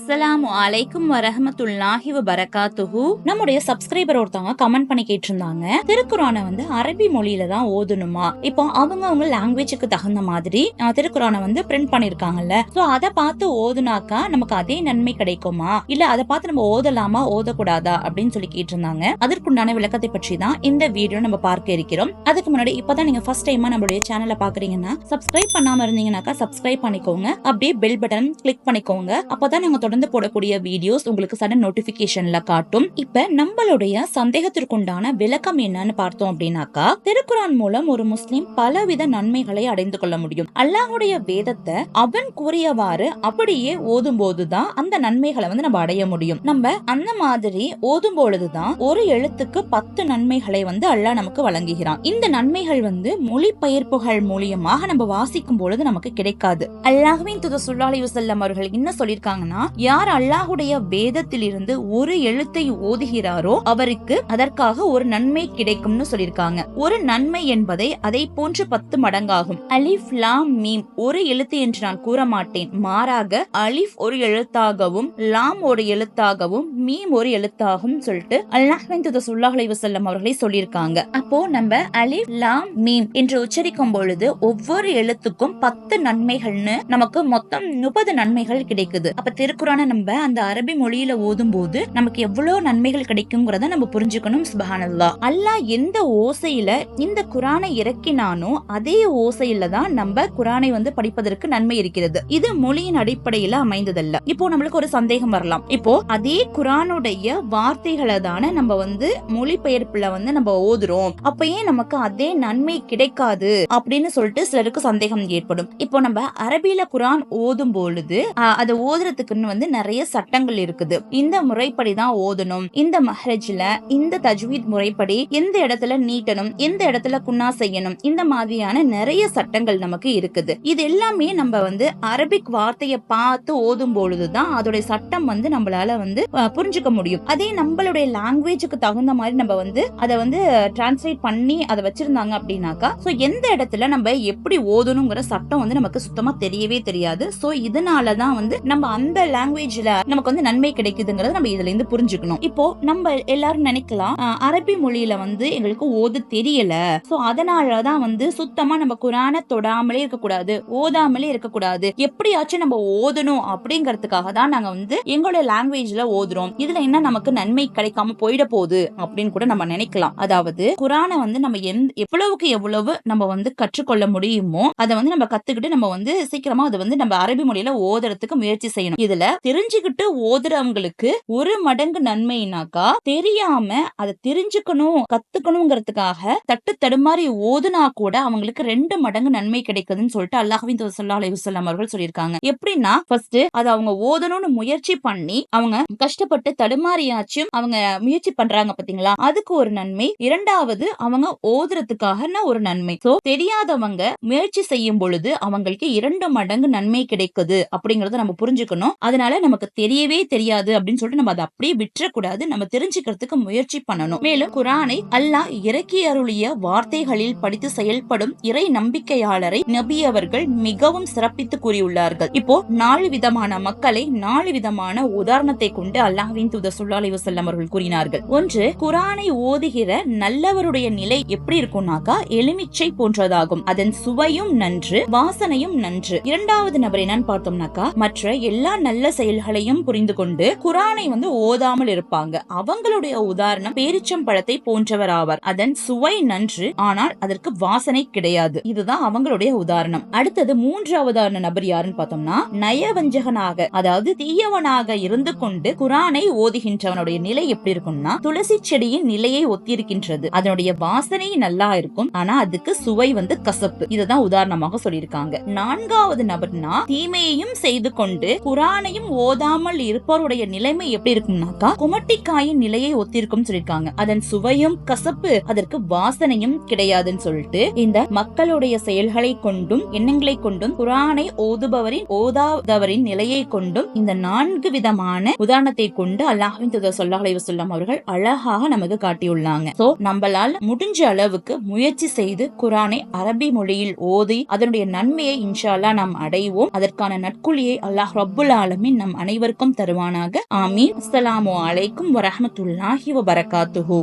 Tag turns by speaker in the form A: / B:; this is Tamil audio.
A: அஸ்ஸலாமு அலைக்கும் வரஹமத்துல்லாஹி வரகாத்துஹு நம்முடைய சப்ஸ்கிரைபர் ஒருத்தவங்க கமெண்ட் பண்ணி கேட்டிருந்தாங்க. திருக்குறானை வந்து அரபி மொழியில தான் ஓதணுமா? இப்போ அவங்க அவங்க லாங்குவேஜுக்கு தகுந்த மாதிரி திருக்குறானை வந்து பிரிண்ட் பண்ணிருக்காங்கல்ல. சோ அதை பார்த்து ஓதுனாக்கா நமக்கு அதே நன்மை கிடைக்குமா? இல்ல அதை பார்த்து நம்ம ஓதலாமா? ஓதக்கூடாதா? அப்படின்னு சொல்லி கேட்டிருந்தாங்க. அதற்குண்டான விளக்கத்தை பற்றி தான் இந்த வீடியோ நம்ம பார்க்க இருக்கிறோம். அதுக்கு முன்னாடி இப்பதான் நீங்க ஃபர்ஸ்ட் டைமா நம்மளுடைய சேனலை பாக்குறீங்கன்னா சப்ஸ்கிரைப் பண்ணாம இருந்தீங்கன்னாக்கா சப்ஸ்கிரைப் பண்ணிக்கோங்க. அப்படியே பெல் பட்டன் கிளிக் பண்ணிக்கோங்க. அப்பதான் நாங்க தொடர்ந்து போடக்கூடிய வீடியோஸ் உங்களுக்கு சடன் நோட்டிபிகேஷன்ல காட்டும். இப்ப நம்மளுடைய சந்தேகத்திற்குண்டான விளக்கம் என்னன்னு பார்த்தோம் அப்படின்னாக்கா திருக்குறான் மூலம் ஒரு முஸ்லிம் பலவித நன்மைகளை அடைந்து கொள்ள முடியும். அல்லாஹுடைய வேதத்தை அவன் கூறியவாறு அப்படியே ஓதும் போதுதான் அந்த நன்மைகளை வந்து நம்ம அடைய முடியும். நம்ம அந்த மாதிரி ஓதும் பொழுதுதான் ஒரு எழுத்துக்கு பத்து நன்மைகளை வந்து அல்லாஹ் நமக்கு வழங்குகிறான். இந்த நன்மைகள் வந்து மொழிபெயர்ப்புகள் மூலியமாக நம்ம வாசிக்கும் பொழுது நமக்கு கிடைக்காது. அல்லாஹ்வின் துத சுல்லாலி வசல்லம் அவர்கள் என்ன சொல்லியிருக்காங்கன்னா யார் அல்லாஹுடைய வேதத்தில் இருந்து ஒரு எழுத்தை ஓதுகிறாரோ அவருக்கு அதற்காக ஒரு நன்மை கிடைக்கும்னு சொல்லிருக்காங்க ஒரு நன்மை என்பதை அதை போன்று பத்து மடங்காகும். அலிஃப் லாம் மீம் ஒரு எழுத்து என்று நான் கூற மாட்டேன். மாறாக அலிஃப் ஒரு எழுத்தாகவும் லாம் ஒரு எழுத்தாகவும் மீம் ஒரு எழுத்தாகவும் சொல்லிட்டு அல்லாஹ்வின் துத சுல்லாஹலை வசல்லம் அவர்களை சொல்லியிருக்காங்க. அப்போ நம்ம அலிஃப் லாம் மீம் என்று உச்சரிக்கும் பொழுது ஒவ்வொரு எழுத்துக்கும் பத்து நன்மைகள்னு நமக்கு மொத்தம் முப்பது நன்மைகள் கிடைக்குது. அப்ப திருக்குறானை நம்ம அந்த அரபி மொழியில ஓதும் போது நமக்கு எவ்வளவு நன்மைகள் கிடைக்குங்கிறத நம்ம புரிஞ்சுக்கணும் சுபஹானல்லா. அல்லாஹ் எந்த ஓசையில இந்த குரானை இறக்கினானோ அதே ஓசையில தான் நம்ம குரானை வந்து படிப்பதற்கு நன்மை இருக்கிறது. இது மொழியின் அடிப்படையில அமைந்ததல்ல. இப்போ நம்மளுக்கு ஒரு சந்தேகம் வரலாம். இப்போ அதே குரானுடைய வார்த்தைகளை தானே நம்ம வந்து மொழிபெயர்ப்புல வந்து நம்ம ஓதுறோம். அப்ப ஏன் நமக்கு அதே நன்மை கிடைக்காது அப்படின்னு சொல்லிட்டு சிலருக்கு சந்தேகம் ஏற்படும். இப்போ நம்ம அரபியில குரான் ஓதும் பொழுது அதை ஓதுறதுக்குன்னு வந்து நிறைய சட்டங்கள் இருக்குது. இந்த முறைப்படி தான் ஓதணும். இந்த மஹரஜ்ல இந்த தஜ்வீத் முறைப்படி எந்த இடத்துல நீட்டணும் எந்த இடத்துல குன்னா செய்யணும் இந்த மாதிரியான நிறைய சட்டங்கள் நமக்கு இருக்குது. இது எல்லாமே நம்ம வந்து அரபிக் வார்த்தையை பார்த்து ஓதும் பொழுதுதான் அதோடைய சட்டம் வந்து நம்மளால வந்து புரிஞ்சுக்க முடியும். அதே நம்மளுடைய லாங்குவேஜுக்கு தகுந்த மாதிரி நம்ம வந்து அதை வந்து டிரான்ஸ்லேட் பண்ணி அதை வச்சிருந்தாங்க அப்படின்னாக்கா ஸோ எந்த இடத்துல நம்ம எப்படி ஓதணுங்கிற சட்டம் வந்து நமக்கு சுத்தமா தெரியவே தெரியாது. ஸோ இதனாலதான் வந்து நம்ம அந்த லாங்குவேஜ்ல நமக்கு வந்து நன்மை கிடைக்குதுங்கிறத நம்ம இதுல இருந்து புரிஞ்சுக்கணும். இப்போ நம்ம எல்லாரும் நினைக்கலாம் அரபி மொழியில வந்து எங்களுக்கு ஓத தெரியல. சோ அதனாலதான் வந்து சுத்தமா நம்ம குரானை தொடாமலே இருக்கக்கூடாது ஓதாமலே இருக்கக்கூடாது. எப்படியாச்சும் நம்ம ஓதணும் அப்படிங்கறதுக்காக தான் நாங்க வந்து எங்களோட லாங்குவேஜ்ல ஓதுறோம். இதுல என்ன நமக்கு நன்மை கிடைக்காம போயிட போகுது அப்படின்னு கூட நம்ம நினைக்கலாம். அதாவது குரானை வந்து நம்ம எந்த எவ்வளவுக்கு எவ்வளவு நம்ம வந்து கற்றுக்கொள்ள முடியுமோ அதை வந்து நம்ம கத்துக்கிட்டு நம்ம வந்து சீக்கிரமா அதை வந்து நம்ம அரபி மொழியில ஓதுறதுக்கு முயற்சி செய்யணும். இதுல தெரிஞ்சுக்கிட்டு ஓதுறவங்களுக்கு ஒரு மடங்கு நன்மைனாக்கா தெரியாம அதை தெரிஞ்சுக்கணும் கத்துக்கணுங்கிறதுக்காக தட்டு தடுமாறி ஓதுனா கூட அவங்களுக்கு ரெண்டு மடங்கு நன்மை கிடைக்குதுன்னு சொல்லிட்டு அல்லாஹ்வின் தூதர் ஸல்லல்லாஹு அவர்கள் சொல்லியிருக்காங்க. எப்படின்னா ஃபர்ஸ்ட் அதை அவங்க ஓதணும்னு முயற்சி பண்ணி அவங்க கஷ்டப்பட்டு தடுமாறியாச்சும் அவங்க முயற்சி பண்றாங்க பாத்தீங்களா? அதுக்கு ஒரு நன்மை. இரண்டாவது அவங்க ஓதுறதுக்காக ஒரு நன்மை? சோ தெரியாதவங்க முயற்சி செய்யும் பொழுது அவங்களுக்கு இரண்டு மடங்கு நன்மை கிடைக்குது அப்படிங்கறத நம்ம புரிஞ்சுக்கணும். அதனால நமக்கு தெரியவே தெரியாது அப்படின்னு சொல்லிட்டு நம்ம அதை அப்படியே விட்டுறக்கூடாது. நம்ம தெரிஞ்சுக்கிறதுக்கு முயற்சி பண்ணணும். மேலும் குரானை அல்லாஹ் இறக்கி அருளிய வார்த்தைகளில் படித்து செயல்படும் இறை நம்பிக்கையாளரை நபி அவர்கள் மிகவும் சிறப்பித்து கூறியுள்ளார்கள். இப்போ நாலு விதமான மக்களை நாலு விதமான உதாரணத்தை கொண்டு அல்லாஹ்வின் தூதர் சுல்லாலை வசல்லம் அவர்கள் கூறினார்கள். ஒன்று குரானை ஓதுகிற நல்லவருடைய நிலை எப்படி இருக்கும்னாக்கா எலுமிச்சை போன்றதாகும். அதன் சுவையும் நன்று வாசனையும் நன்று. இரண்டாவது நபர் என்னன்னு பார்த்தோம்னாக்கா மற்ற எல்லா நல்ல செயல்களையும் புரிந்து கொண்டு குரானை வந்து ஓதாமல் இருப்பாங்க. அவங்களுடைய உதாரணம் பேரிச்சம் பழத்தை போன்றவர் ஆவார் அதன் சுவை நன்று ஆனால் அதற்கு வாசனை கிடையாது. இதுதான் அவங்களுடைய உதாரணம். அடுத்தது மூன்றாவதான நபர் யாருன்னு பார்த்தோம்னா நயவஞ்சகனாக அதாவது தீயவனாக இருந்து கொண்டு குரானை ஓதுகின்றவனுடைய நிலை எப்படி இருக்கும்னா துளசி செடியின் நிலையை ஒத்திருக்கின்றது. அதனுடைய வாசனை நல்லா இருக்கும் ஆனா அதுக்கு சுவை வந்து கசப்பு. இதுதான் உதாரணமாக சொல்லியிருக்காங்க. நான்காவது நபர்னா தீமையையும் செய்து கொண்டு குரானையும் ஓதாமல் இருப்பவருடைய நிலைமை எப்படி இருக்கும்னாக்கா குமட்டிக்காயின் நிலையை ஒத்திருக்கும் சொல்லியிருக்காங்க. அதன் சுவையும் கசப்பு அதற்கு வாசனையும் கிடையாதுன்னு சொல்லிட்டு இந்த மக்களுடைய செயல்களை கொண்டும் எண்ணங்களை கொண்டும் குரானை ஓதுபவரின் ஓதாதவரின் நிலையை கொண்டும் இந்த நான்கு விதமான உதாரணத்தை கொண்டு அல்லாஹின் தூதர் சொல்லாஹலை வசல்லாம் அவர்கள் அழகாக நமக்கு காட்டியுள்ளாங்க. சோ நம்மளால முடிஞ்ச அளவுக்கு முயற்சி செய்து குரானை அரபி மொழியில் ஓதி அதனுடைய நன்மையை இன்ஷால்லா நாம் அடைவோம். அதற்கான நற்குழியை அல்லாஹ் ரப்புல் ஆலமீன் ஆலமீன் நம் அனைவருக்கும் தருவானாக. ஆமீன். அஸ்ஸலாமு அலைக்கும் வரஹ்மத்துல்லாஹி வபரகாத்துஹு.